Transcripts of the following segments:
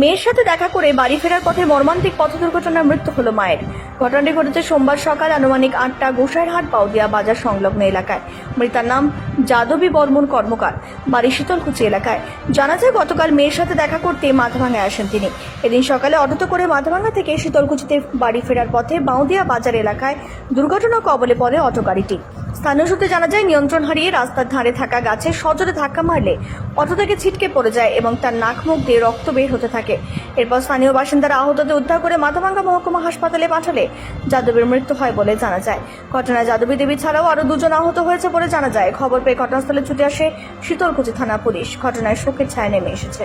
মেয়ের সাথে দেখা করে বাড়ি ফেরার পথে মর্মান্তিক পথ দুর্ঘটনায় মৃত্যু হলো মায়ের। ঘটনাটি ঘটেছে সোমবার সকাল আনুমানিক আটটা গোসাইরহাট পাউদিয়া বাজার সংলগ্ন এলাকায়। মৃতার নাম যাদবী বর্মন কর্মকার, বাড়ি শীতলকুচি এলাকায়। জানা যায়, গতকাল মেয়ের সাথে দেখা করতে মাথাভাঙায় আসেন তিনি। এদিন সকালে অটোতে করে মাথাভাঙা থেকে শীতলকুচিতে বাড়ি ফেরার পথে বাউদিয়া বাজার এলাকায় দুর্ঘটনা কবলে পড়ে অটো গাড়িটি। স্থানীয় সূত্রে জানা যায়, নিয়ন্ত্রণ হারিয়ে রাস্তার ধারে থাকা গাছে সজোরে ধাক্কা মারলে অটো থেকে ছিটকে পড়ে যায় এবং তার নাক মুখ দিয়ে রক্ত বের হতে থাকে। এরপর স্থানীয় বাসিন্দারা আহতদের উদ্ধার করে মাথাভাঙ্গা মহকুমা হাসপাতালে পাঠালে। যাদবের মৃত্যু হয় বলে জানা যায়। ঘটনায় যাদবী দেবী ছাড়াও আরও দুজন আহত হয়েছে বলে জানা যায়। খবর পেয়ে ঘটনাস্থলে ছুটে আসে শীতলকুচি থানা পুলিশ। ঘটনায় শোকের ছায়া নেমে এসেছে।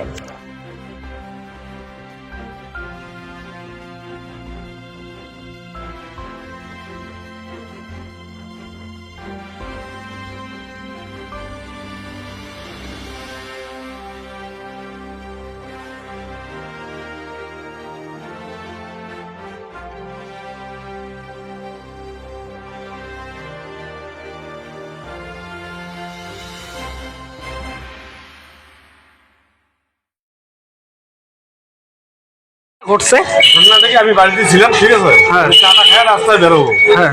ঘটছে? ঘটনা থেকে আমি বাড়িতে ছিলাম ঠিক আছে? হ্যাঁ। চাটা খেয়ে রাস্তায় বেরোবো। হ্যাঁ।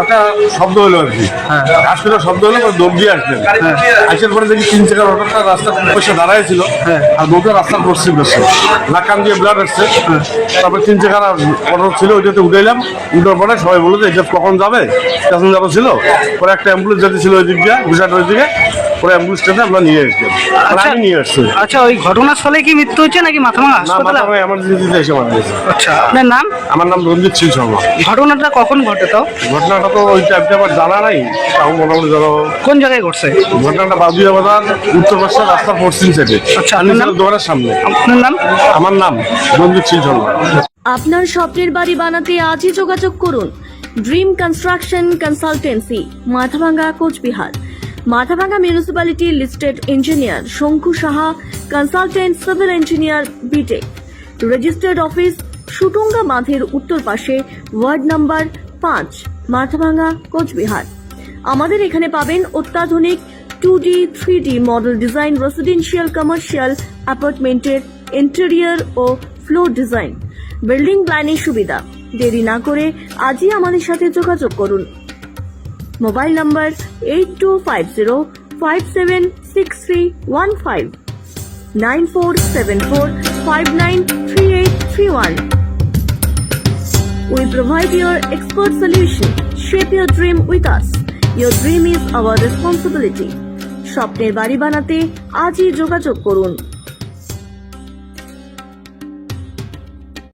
একটা শব্দ হলো আর কি। হ্যাঁ। আসলে শব্দ হলো দৌড় দিয়ে আসলেন। আসার পরে দেখি তিন চাকার অটোটা রাস্তার পয়সা দাঁড়ায় ছিল হ্যাঁ। আর দুটো রাস্তার পশ্চিম পাশে নাকান দিয়ে ব্লাড আসছে। তারপরে তিন চাকার অটো ছিল ওইটাতে উঠাইলাম। উঠার পরে সবাই বলল যে এটা কখন যাবে? প্যাসেঞ্জারও ছিল? পরে একটা অ্যাম্বুলেন্স যেতে ছিল ওই দিক দিয়ে গুজরাট ওই দিকে পরে অ্যাম্বুলেন্সটাতে আমরা নিয়ে এসেছিলাম আর আচ্ছা। আমি নিয়ে আসছি। আচ্ছা ওই ঘটনাস্থলে কি মৃত্যু হচ্ছে নাকি মাথা ভাঙা? না হাসপাতালে? মাথা এমার্জেন্সিতে এসে মারা গেছে। আচ্ছা আপনার নাম? আমার নাম রঞ্জিত সিং শর্মা। ঘটনাটা কখন ঘটে তো ঘটনাটা তো ওই টাইপটা আমার জানা নাই তাও মোটামুটি ধরো কোন জায়গায় ঘটছে? ঘটনাটা বাবুয়া বাজার উত্তর পাশে রাস্তার পশ্চিম সাইডে আচ্ছা, আপনার নাম? দোকানের সামনে। আপনার নাম? আমার নাম রঞ্জিত সিং শর্মা। আপনার স্বপ্নের বাড়ি বানাতে আজই যোগাযোগ করুন। Dream construction consultancy Mathabhanga Cooch Behar. Mathabhanga municipality listed engineer Shanku Saha consultant civil engineer BTech registered office Sutunga বাঁধের উত্তর পাশে ওয়ার্ড নাম্বার পাঁচ, মাথাভাঙ্গা, কোচবিহার। আমাদের এখানে পাবেন অত্যাধুনিক two D three D model design residential commercial অ্যাপার্টমেন্টের ইন্টেরিয়র ও ফ্লোর ডিজাইন বিল্ডিং প্ল্যানের সুবিধা। দেরি না করে আজই আমাদের সাথে যোগাযোগ করুন। Mobile number eight two five zero five seven six three one five nine four seven four five nine three eight three one We provide your expert solution. Shape your dream with us. Your dream is our responsibility. স্বপ্নের বাড়ি বানাতে আজই যোগাযোগ করুন